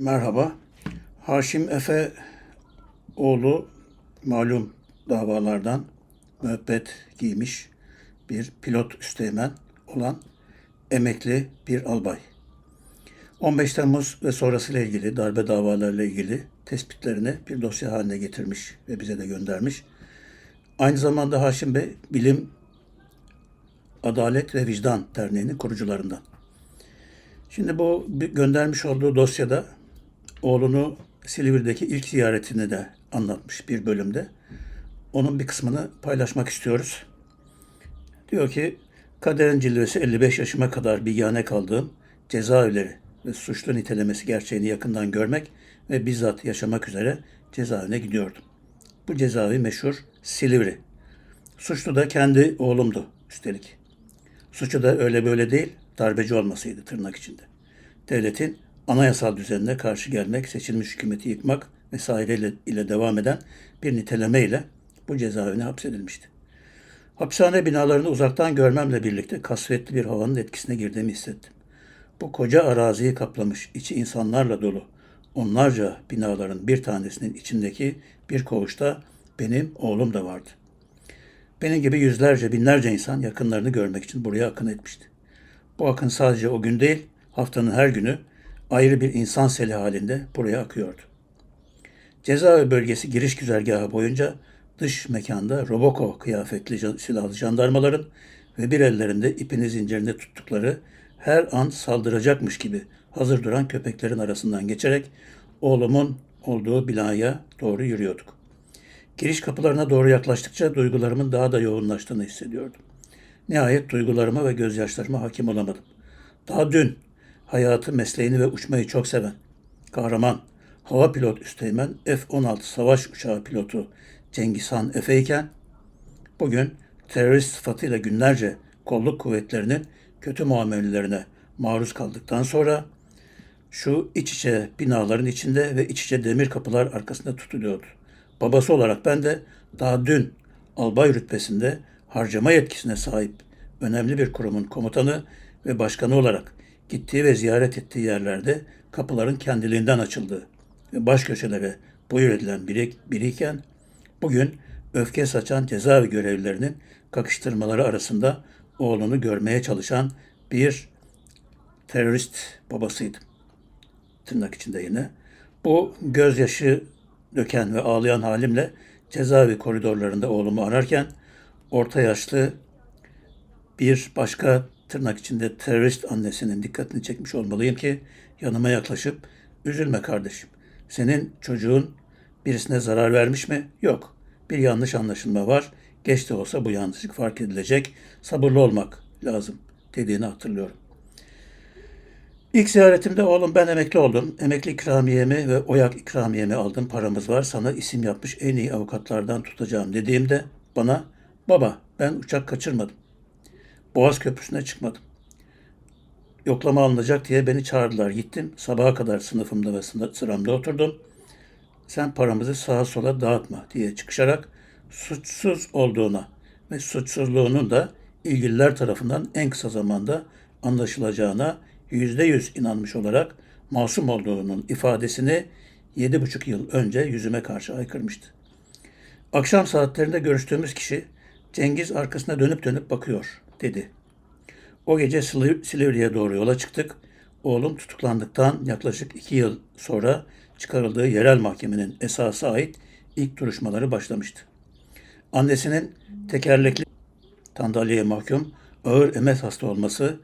Merhaba. Haşim Efe oğlu malum davalardan müebbet giymiş bir pilot üsteğmen olan emekli bir albay. 15 Temmuz ve sonrasıyla ilgili darbe davalarıyla ilgili tespitlerini bir dosya haline getirmiş ve bize de göndermiş. Aynı zamanda Haşim Bey Bilim, Adalet ve Vicdan Derneği'nin kurucularından. Şimdi bu göndermiş olduğu dosyada oğlunu Silivri'deki ilk ziyaretini de anlatmış bir bölümde. Onun bir kısmını paylaşmak istiyoruz. Diyor ki kaderin cilvesi 55 yaşıma kadar bilgane kaldığım cezaevleri ve suçlu nitelemesi gerçeğini yakından görmek ve bizzat yaşamak üzere cezaevine gidiyordum. Bu cezaevi meşhur Silivri. Suçlu da kendi oğlumdu üstelik. Suçu da öyle böyle değil, darbeci olmasıydı tırnak içinde. Devletin anayasal düzenine karşı gelmek, seçilmiş hükümeti yıkmak vesaire ile, devam eden bir niteleme ile bu cezaevine hapsedilmişti. Hapishane binalarını uzaktan görmemle birlikte kasvetli bir havanın etkisine girdiğimi hissettim. Bu koca araziyi kaplamış, içi insanlarla dolu onlarca binaların bir tanesinin içindeki bir koğuşta benim oğlum da vardı. Benim gibi yüzlerce, binlerce insan yakınlarını görmek için buraya akın etmişti. Bu akın sadece o gün değil, haftanın her günü ayrı bir insan seli halinde buraya akıyordu. Cezaevi bölgesi giriş güzergahı boyunca dış mekanda Roboko kıyafetli silahlı jandarmaların ve bir ellerinde ipini zincirinde tuttukları her an saldıracakmış gibi hazır duran köpeklerin arasından geçerek oğlumun olduğu binaya doğru yürüyorduk. Giriş kapılarına doğru yaklaştıkça duygularımın daha da yoğunlaştığını hissediyordum. Nihayet duygularıma ve gözyaşlarıma hakim olamadım. Daha dün hayatı, mesleğini ve uçmayı çok seven, kahraman, hava pilot üsteğmen F-16 savaş uçağı pilotu Cengizhan Efe iken, bugün terörist sıfatıyla günlerce kolluk kuvvetlerinin kötü muamelelerine maruz kaldıktan sonra şu iç içe binaların içinde ve iç içe demir kapılar arkasında tutuluyordu. Babası olarak ben de daha dün albay rütbesinde harcama yetkisine sahip önemli bir kurumun komutanı ve başkanı olarak gittiği ve ziyaret ettiği yerlerde kapıların kendiliğinden açıldığı ve baş köşelere buyur edilen biri, biriyken bugün öfke saçan cezaevi görevlilerinin kakıştırmaları arasında oğlunu görmeye çalışan bir terörist babasıydım tırnak içinde yine. Bu gözyaşı döken ve ağlayan halimle cezaevi koridorlarında oğlumu ararken orta yaşlı bir başka tırnak içinde terörist annesinin dikkatini çekmiş olmalıyım ki yanıma yaklaşıp üzülme kardeşim. Senin çocuğun birisine zarar vermiş mi? Yok. Bir yanlış anlaşılma var. Geç de olsa bu yanlışlık fark edilecek. Sabırlı olmak lazım dediğini hatırlıyorum. İlk ziyaretimde oğlum ben emekli oldum. Emekli ikramiyemi ve oyak ikramiyemi aldım. Paramız var. Sana isim yapmış en iyi avukatlardan tutacağım dediğimde bana baba ben uçak kaçırmadım. Boğaz Köprüsü'ne çıkmadım. Yoklama alınacak diye beni çağırdılar. Gittim. Sabaha kadar sınıfımda ve sıramda oturdum. Sen paramızı sağa sola dağıtma diye çıkışarak suçsuz olduğuna ve suçsuzluğunun da ilgililer tarafından en kısa zamanda anlaşılacağına yüzde yüz inanmış olarak masum olduğunun ifadesini yedi buçuk yıl önce yüzüme karşı aykırmıştı. Akşam saatlerinde görüştüğümüz kişi Cengiz arkasına dönüp dönüp bakıyor dedi. O gece Sil- Silivri'ye doğru yola çıktık. Oğlum tutuklandıktan yaklaşık iki yıl sonra çıkarıldığı yerel mahkemenin esası ait ilk duruşmaları başlamıştı. Annesinin tekerlekli sandalyeye mahkum ağır MS hasta olması,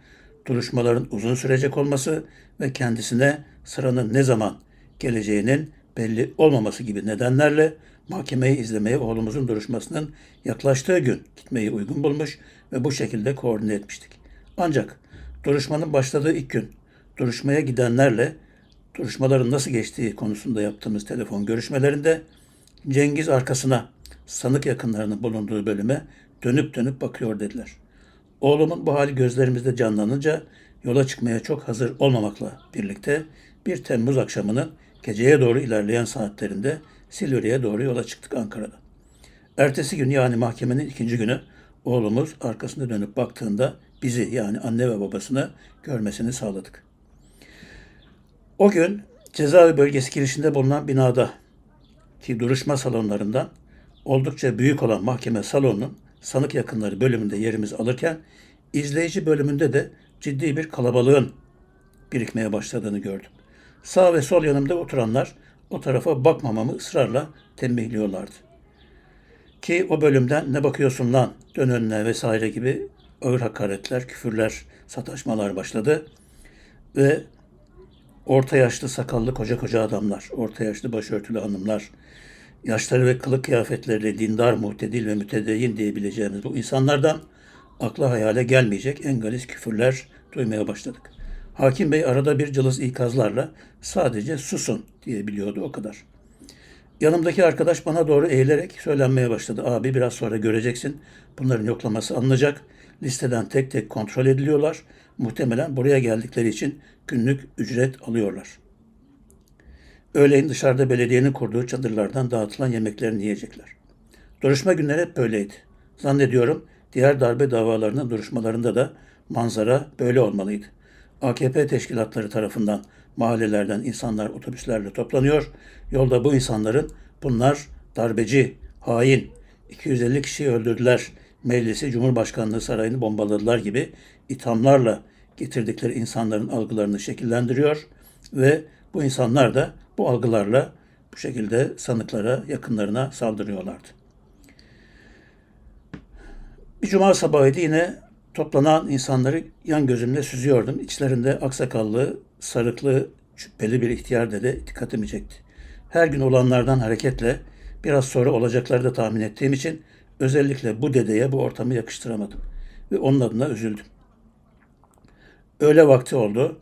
duruşmaların uzun sürecek olması ve kendisine sıranın ne zaman geleceğinin belli olmaması gibi nedenlerle mahkemeyi izlemeye oğlumuzun duruşmasının yaklaştığı gün gitmeyi uygun bulmuş ve bu şekilde koordine etmiştik. Ancak duruşmanın başladığı ilk gün duruşmaya gidenlerle duruşmaların nasıl geçtiği konusunda yaptığımız telefon görüşmelerinde Cengiz arkasına sanık yakınlarının bulunduğu bölüme dönüp dönüp bakıyor dediler. Oğlumun bu hali gözlerimizde canlanınca yola çıkmaya çok hazır olmamakla birlikte bir Temmuz akşamının geceye doğru ilerleyen saatlerinde Silivri'ye doğru yola çıktık Ankara'dan. Ertesi gün yani mahkemenin ikinci günü oğlumuz arkasına dönüp baktığında bizi yani anne ve babasını görmesini sağladık. O gün Cezaevi bölgesi girişinde bulunan binada ki duruşma salonlarından oldukça büyük olan mahkeme salonunun sanık yakınları bölümünde yerimiz alırken izleyici bölümünde de ciddi bir kalabalığın birikmeye başladığını gördüm. Sağ ve sol yanımda oturanlar o tarafa bakmamamı ısrarla tembihliyorlardı. Ki o bölümden ne bakıyorsun lan dön önüne vesaire gibi ağır hakaretler, küfürler, sataşmalar başladı. Ve orta yaşlı sakallı koca koca adamlar, orta yaşlı başörtülü hanımlar, yaşları ve kılık kıyafetleriyle dindar, muhtedil ve mütedeyyin diyebileceğimiz bu insanlardan akla hayale gelmeyecek en galis küfürler duymaya başladık. Hakim Bey arada bir cılız ikazlarla sadece susun diyebiliyordu o kadar. Yanımdaki arkadaş bana doğru eğilerek söylenmeye başladı. Abi biraz sonra göreceksin. Bunların yoklaması alınacak. Listeden tek tek kontrol ediliyorlar. Muhtemelen buraya geldikleri için günlük ücret alıyorlar. Öğleyin dışarıda belediyenin kurduğu çadırlardan dağıtılan yemeklerini yiyecekler. Duruşma günleri hep böyleydi. Zannediyorum diğer darbe davalarının duruşmalarında da manzara böyle olmalıydı. AKP teşkilatları tarafından mahallelerden insanlar otobüslerle toplanıyor. Yolda bu insanların bunlar darbeci, hain, 250 kişiyi öldürdüler, meclisi Cumhurbaşkanlığı sarayını bombaladılar gibi ithamlarla getirdikleri insanların algılarını şekillendiriyor ve bu insanlar da bu algılarla bu şekilde sanıklara, yakınlarına saldırıyorlardı. Bir cuma sabahıydı yine toplanan insanları yan gözümle süzüyordum. İçlerinde aksakallı, sarıklı, şüpheli bir ihtiyar dede dikkatimi çekti. Her gün olanlardan hareketle biraz sonra olacakları da tahmin ettiğim için özellikle bu dedeye bu ortamı yakıştıramadım ve onun adına üzüldüm. Öğle vakti oldu.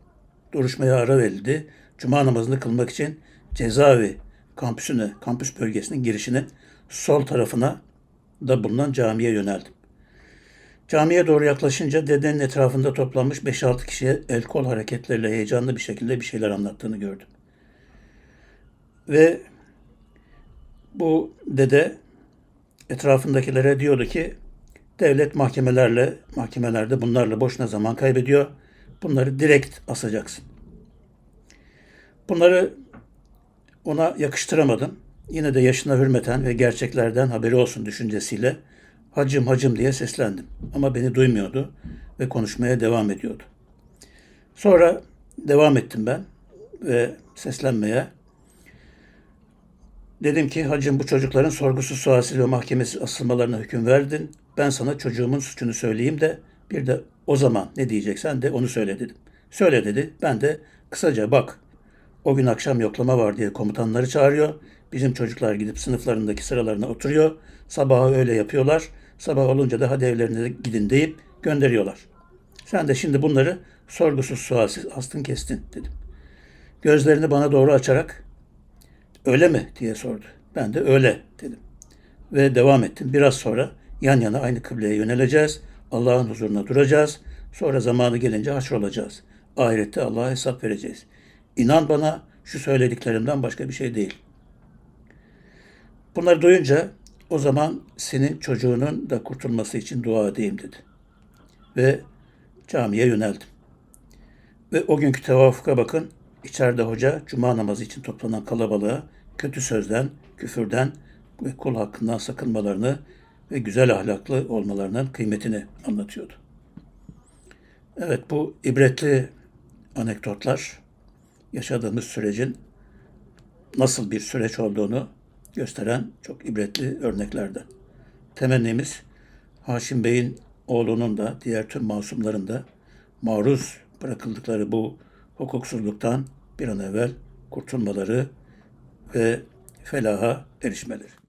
Duruşmaya ara verildi. Cuma namazını kılmak için cezaevi kampüsüne, kampüs bölgesinin girişinin sol tarafına da bulunan camiye yöneldim. Camiye doğru yaklaşınca dedenin etrafında toplanmış 5-6 kişiye el kol hareketleriyle heyecanlı bir şekilde bir şeyler anlattığını gördüm. Ve bu dede etrafındakilere diyordu ki devlet mahkemelerle, mahkemelerde bunlarla boşuna zaman kaybediyor. Bunları direkt asacaksın. Bunları ona yakıştıramadım. Yine de yaşına hürmeten ve gerçeklerden haberi olsun düşüncesiyle hacım hacım diye seslendim. Ama beni duymuyordu ve konuşmaya devam ediyordu. Sonra devam ettim ben ve seslenmeye. Dedim ki hacım bu çocukların sorgusuz sualsiz ve mahkemesiz asılmalarına hüküm verdin. Ben sana çocuğumun suçunu söyleyeyim de bir de o zaman ne diyeceksen de onu söyle dedim. Söyle dedi. Ben de kısaca bak o gün akşam yoklama var diye komutanları çağırıyor. Bizim çocuklar gidip sınıflarındaki sıralarına oturuyor. Sabahı öyle yapıyorlar. Sabah olunca da hadi evlerine gidin deyip gönderiyorlar. Sen de şimdi bunları sorgusuz sualsiz astın kestin dedim. Gözlerini bana doğru açarak öyle mi diye sordu. Ben de öyle dedim. Ve devam ettim. Biraz sonra yan yana aynı kıbleye yöneleceğiz. Allah'ın huzuruna duracağız. Sonra zamanı gelince haşrolacağız. Ahirette Allah'a hesap vereceğiz. İnan bana şu söylediklerimden başka bir şey değil. Bunları duyunca o zaman senin çocuğunun da kurtulması için dua edeyim dedi. Ve camiye yöneldim. Ve o günkü tevafuka bakın. İçeride hoca cuma namazı için toplanan kalabalığa kötü sözden, küfürden ve kul hakkından sakınmalarını ve güzel ahlaklı olmalarının kıymetini anlatıyordu. Evet bu ibretli anekdotlar yaşadığımız sürecin nasıl bir süreç olduğunu gösteren çok ibretli örneklerden. Temennimiz Haşim Bey'in oğlunun da diğer tüm masumların da maruz bırakıldıkları bu hukuksuzluktan bir an evvel kurtulmaları ve felaha erişmeleri.